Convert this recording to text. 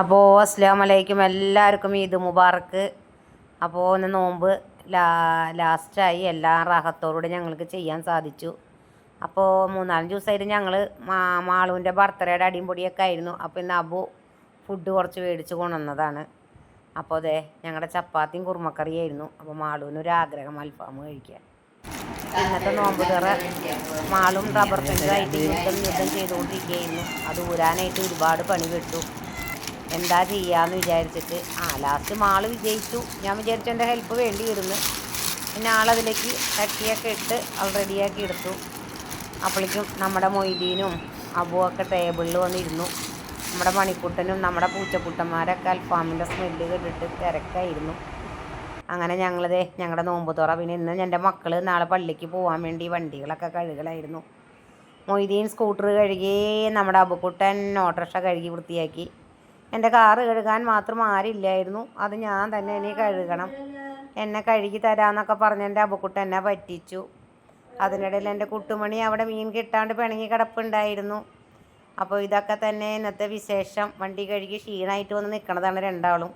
അപ്പോൾ അസ്ലാം വലൈക്കും എല്ലാവർക്കും ഈദ് മുബാറക്ക്. അപ്പോൾ ഒന്ന് നോമ്പ് ലാ ലാസ്റ്റായി. എല്ലാ റാഹത്തോടുകൂടി ഞങ്ങൾക്ക് ചെയ്യാൻ സാധിച്ചു. അപ്പോൾ മൂന്നാലഞ്ച് ദിവസമായിട്ട് ഞങ്ങൾ മാ മാളുവിന്റെ ബർത്ത്ഡേയുടെ അടിയും പൊടിയൊക്കെ ആയിരുന്നു. അപ്പോൾ ഇന്ന് അബു ഫുഡ് കുറച്ച് മേടിച്ച് കൊണ്ടുവന്നതാണ്. അപ്പോൾ അതെ ഞങ്ങളുടെ ചപ്പാത്തിയും കുറുമക്കറിയായിരുന്നു. അപ്പോൾ മാളുവിന് ഒരു ആഗ്രഹം അൽഫാം കഴിക്കാൻ. ഇന്നത്തെ നോമ്പ് തുറ മാളും റബ്ബർ ആയിട്ട് യുദ്ധം യുദ്ധം ചെയ്തുകൊണ്ടിരിക്കുകയായിരുന്നു. അത് ഊരാനായിട്ട് ഒരുപാട് പണി പെട്ടു. എന്താ ചെയ്യാന്ന് വിചാരിച്ചിട്ട് ആ ലാസ്റ്റ് മാൾ വിജയിച്ചു. ഞാൻ വിചാരിച്ചു എന്റെ ഹെൽപ്പ് വേണ്ടി വരുന്നു പിന്നെ ആളതിലേക്ക് കട്ടിയൊക്കെ ഇട്ട് അത് റെഡിയാക്കി എടുത്തു. അപ്പോഴേക്കും നമ്മുടെ മൊയ്തീനും അബുവൊക്കെ ടേബിളിൽ വന്നിരുന്നു. നമ്മുടെ മണിക്കുട്ടനും നമ്മുടെ പൂച്ചക്കുട്ടന്മാരൊക്കെ അൽഫാമിന്റെ സ്മെല്ല് കണ്ടിട്ട് തിരക്കായിരുന്നു. അങ്ങനെ ഞങ്ങളിതേ ഞങ്ങളുടെ നോമ്പ് തുറ. പിന്നെ ഇന്ന് എന്റെ മക്കൾ നാളെ പള്ളിക്ക് പോകാൻ വേണ്ടി വണ്ടികളൊക്കെ കഴുകലായിരുന്നു. മൊയ്തീൻ സ്കൂട്ടർ കഴുകി നമ്മുടെ അബുക്കുട്ടൻ ഓട്ടോറിക്ഷ കഴുകി വൃത്തിയാക്കി. എന്റെ കാറ് കഴുകാൻ മാത്രം ആരില്ലായിരുന്നു. അത് ഞാൻ തന്നെ ഇനി കഴുകണം. എന്നെ കഴുകി തരാമെന്നൊക്കെ പറഞ്ഞ എന്റെ അബുക്കുട്ടൻ എന്നെ പറ്റിച്ചു. അതിനിടയിൽ എന്റെ കുട്ടുമണി അവിടെ മീൻ കിട്ടാണ്ട് പിണങ്ങി കിടപ്പുണ്ടായിരുന്നു. അപ്പോൾ ഇതൊക്കെ തന്നെ ഇന്നത്തെ വിശേഷം. വണ്ടി കഴുകി ക്ഷീണമായിട്ട് വന്ന് നിൽക്കണതാണ് രണ്ടാളും.